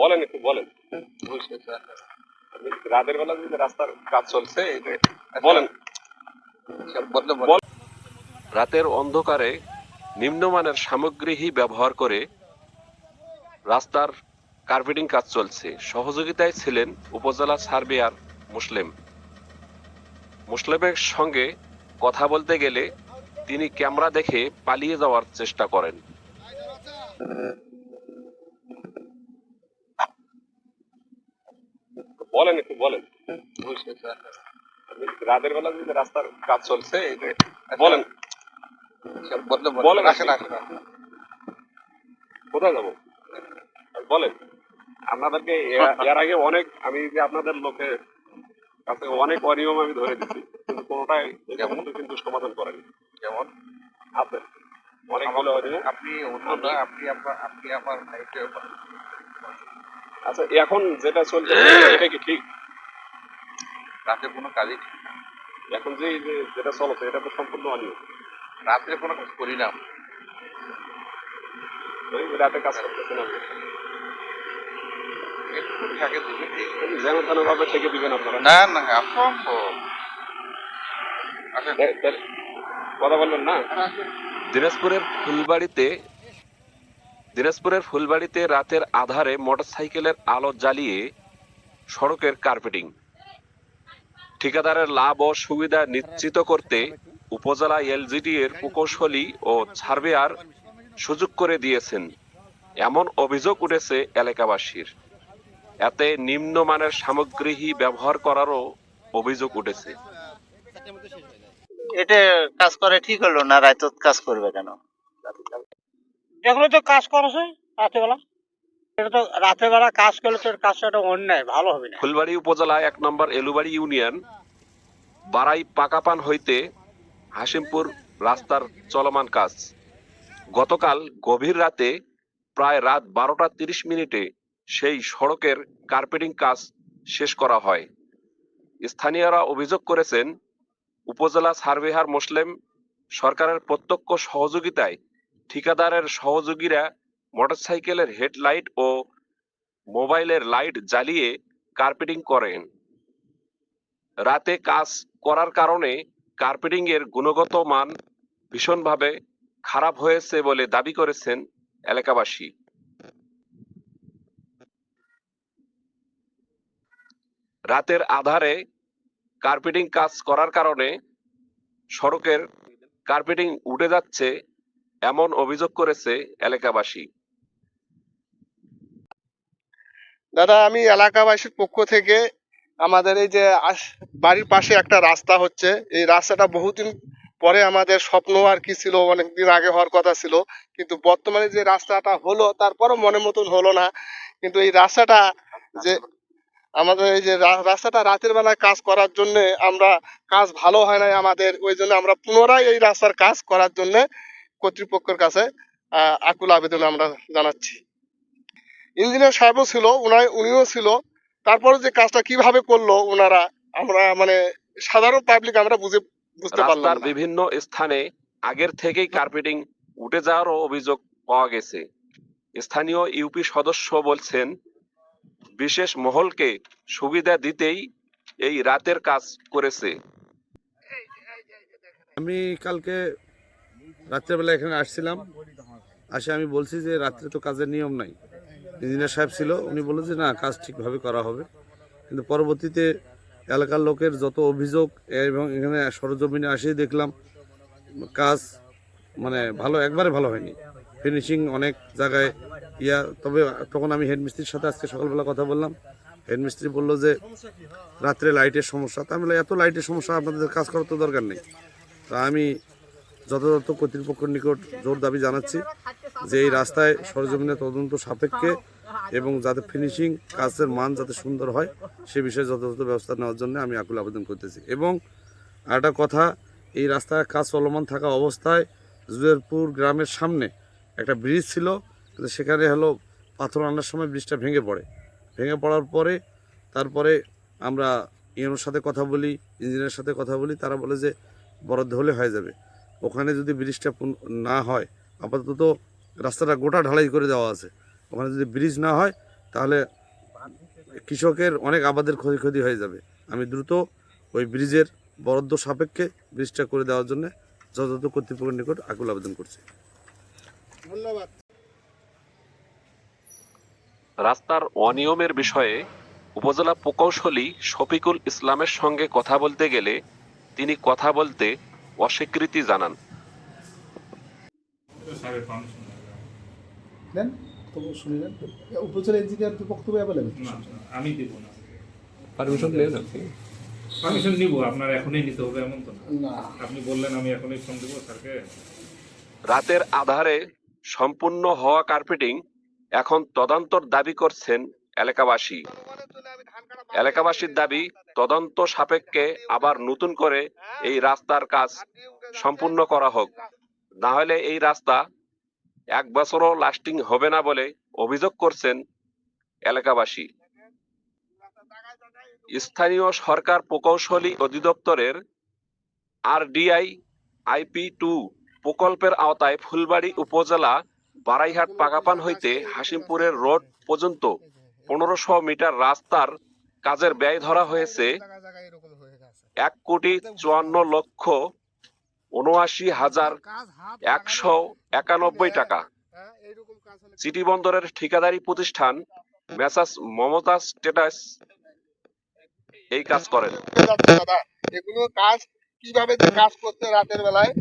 বলেন, একটু বলেন। রাতের বেলা যদি রাস্তার কাজ চলছে বলেন। রাতের অন্ধকারে নিম্নমানের সামগ্রী ব্যবহার করে রাস্তার কার্পেটিং কাজ চলছে। সহযোগিতায় ছিলেন উপজেলা সার্ভেয়ার মুসলিম। মুসলিমের সঙ্গে কথা বলতে গেলে তিনি ক্যামেরা দেখে পালিয়ে যাওয়ার চেষ্টা করেন। বলেন একটু বলেন। রাতের বেলা যদি রাস্তার কাজ চলছে বলেন। বলেন আসেন আসেন। কোথায় যাব? বলেন। আপনাদেরকে এর- আগে অনেক আমি যে আপনাদের লোকে কাছে অনেক অনিয়ম আমি ধরে দিচ্ছি কিন্তু কোনোটাই কিন্তু সমাধান করেনি। যেমন? আছে। অনেকগুলো আপনি অন্য আপনি আপনার আপনি আমার দায়িত্ব আচ্ছা এখন যেটা চলছে এটা কি ঠিক? রাতে কোনো কাজই ঠিক এখন যে যেটা চলছে এটা তো সম্পূর্ণ অনিয়ম। রাত্রে কোনো কাজ করি না রাতে কাজ থাকে দিবে। যেন তেন ভাবে ঠেকে দিবেন আপনারা। না না অসম্ভব। কথা বলবেন না? দিনাজপুরের ফুলবাড়িতে দিনাজপুরের ফুলবাড়িতে রাতের আধারে মোটরসাইকেলের আলো জ্বালিয়ে সড়কের কার্পেটিং। ঠিকাদারের লাভ ও সুবিধা নিশ্চিত করতে উপজেলা এলজিডি এর প্রকৌশলী ও সার্ভেয়ার সুযোগ করে দিয়েছেন। এমন অভিযোগ উঠেছে এলাকাবাসীর। এতে নিম্নমানের সামগ্রী ব্যবহার করারও অভিযোগ উঠেছে। এটা কাজ করে ঠিক হলো না রায়ত কাজ করবে কেন? যেগুলো তো কাজ করেছে রাতেবেলা এটা তো রাতের বেলা কাজ করলে তো কাজটা অন্যায়, ভালো হবে না। ফুলবাড়ি উপজেলা এক নম্বর এলুবাড়ি ইউনিয়ন বারাই পাকাপান হইতে হাসিমপুর রাস্তার চলমান কাজ। গতকাল গভীর রাতে প্রায় রাত বারোটা তিরিশ মিনিটে সেই সড়কের কার্পেটিং কাজ শেষ করা হয়। স্থানীয়রা অভিযোগ করেছেন, উপজেলা সার্ভেহার মুসলিম সরকারের প্রত্যক্ষ সহযোগিতায় ঠিকাদারের সহযোগীরা মোটরসাইকেলের হেডলাইট ও মোবাইলের লাইট জ্বালিয়ে কার্পেটিং করেন। রাতে কাজ করার কারণে কার্পেটিং এর গুণগত মান ভীষণভাবে খারাপ হয়েছে বলে দাবি করেছেন এলাকাবাসী। রাতের আধারে কার্পেটিং কাজ করার কারণে সড়কের কার্পেটিং উঠে যাচ্ছে এমন অভিযোগ করেছে এলাকাবাসী। দাদা, আমি এলাকাবাসীর পক্ষ থেকে আমাদের এই যে বাড়ির পাশে একটা রাস্তা হচ্ছে। এই রাস্তাটা বহুদিন পরে আমাদের স্বপ্ন আর কি ছিল, অনেকদিন আগে হওয়ার কথা ছিল। কিন্তু বর্তমানে যে রাস্তাটা হলো, তারপরও মনের মতন হলো না। কিন্তু এই রাস্তাটা যে আমাদের এই যে রাস্তাটা রাতের বেলায় কাজ করার জন্য আমরা কাজ ভালো হয় নাই আমাদের। ওই জন্য আমরা পুনরায় এই রাস্তার কাজ করার জন্য কর্তৃপক্ষের কাছে আকুল আবেদন আমরা জানাচ্ছি। ইঞ্জিনিয়ার সাহেবও ছিল উনাই উনিও ছিল। তারপরে যে কাজটা কীভাবে করল ওনারা আমরা মানে সাধারণ পাবলিক আমরা বুঝে বুঝতে পারলাম বিভিন্ন স্থানে আগের থেকেই কার্পেটিং উঠে যাওয়ারও অভিযোগ পাওয়া গেছে। স্থানীয় ইউপি সদস্য বলছেন বিশেষ মহলকে সুবিধা দিতেই এই রাতের কাজ করেছে। আমি কালকে রাত্রেবেলা এখানে আসছিলাম। আসে আমি বলছি যে, রাত্রে তো কাজের নিয়ম নাই। ইঞ্জিনিয়ার সাহেব ছিল, উনি বলল যে, না, কাজ ঠিকভাবে করা হবে। কিন্তু পরবর্তীতে এলাকার লোকের যত অভিযোগ, এবং এখানে সরজমিনে আসেই দেখলাম, কাজ মানে ভালো, একবারে ভালো হয়নি। ফিনিশিং অনেক জায়গায় ইয়া, তবে তখন আমি হেডমিস্ত্রির সাথে আজকে সকালবেলা কথা বললাম। হেডমিস্ত্রি বলল যে, রাত্রে লাইটের সমস্যা। তা আমি এত লাইটের সমস্যা, আপনাদের কাজ করার তো দরকার নেই। তা আমি যথাযথ কর্তৃপক্ষের নিকট জোর দাবি জানাচ্ছি যে এই রাস্তায় সরজমিনে তদন্ত সাপেক্ষে এবং যাতে ফিনিশিং কাজের মান যাতে সুন্দর হয়, সে বিষয়ে যথাযথ ব্যবস্থা নেওয়ার জন্য আমি আকুল আবেদন করতেছি। এবং আরেকটা কথা, এই রাস্তায় কাজ চলমান থাকা অবস্থায় জুয়েরপুর গ্রামের সামনে একটা ব্রিজ ছিল সেখানে হলো পাথর আনার সময় ব্রিজটা ভেঙে পড়ে। ভেঙে পড়ার পরে, তারপরে আমরা ইউনোর সাথে কথা বলি, ইঞ্জিনিয়ারের সাথে কথা বলি, তারা বলে যে বরাদ্দ হলে হয়ে যাবে। ওখানে যদি ব্রিজটা না হয় আপাতত রাস্তাটা গোটা ঢালাই করে দেওয়া আছে। ওখানে যদি ব্রিজ না হয় তাহলে কৃষকের অনেক আবাদের ক্ষয়ক্ষতি হয়ে যাবে। আমি দ্রুত ওই ব্রিজের বরাদ্দ সাপেক্ষে ব্রিজটা করে দেওয়ার জন্য যথাযথ কর্তৃপক্ষের নিকট আকুল আবেদন করছি। ধন্যবাদ। রাস্তার অনিয়মের বিষয়ে উপজেলা প্রকৌশলী শফিকুল ইসলামের সঙ্গে কথা বলতে গেলে তিনি কথা বলতে অস্বীকৃতি জানান। দেন তবু শুনে নেন উপজেলা ইঞ্জিনিয়ার বক্তব্য অ্যাভেলেবেল আমি দিব না। পারমিশন নেন আপনি। পারমিশন নিব আপনার এখনই নিতে হবে এমন তো না। না। আপনি বললেন আমি এখনই ফোন দেবো স্যারকে। রাতের আধারে সম্পূর্ণ হওয়া কার্পেটিং এখন তদন্তর দাবি করছেন এলাকাবাসী। এলাকাবাসীর দাবি তদন্ত সাপেক্ষে আবার নতুন করে এই রাস্তার কাজ সম্পূর্ণ করা হোক। না হলে এই রাস্তা এক বছরও লাস্টিং হবে না বলে অভিযোগ করছেন এলাকাবাসী। স্থানীয় সরকার প্রকৌশলী অধিদপ্তরের আরডিআই আইপি টু প্রকল্পের আওতায় ফুলবাড়ি উপজেলা বারাইহাট পাকাপান হইতে হাসিমপুরের রোড পর্যন্ত পনেরোশো মিটার রাস্তার কাজের ব্যয় ধরা হয়েছে এক কোটি চুয়ান্ন লক্ষ উনআশি হাজার একশো একানব্বই টাকা। সিটি বন্দরের ঠিকাদারি প্রতিষ্ঠান মেসাস মমতা স্টেটাস এই কাজ করেন। এগুলো কাজ কীভাবে কাজ করতে রাতের বেলায়?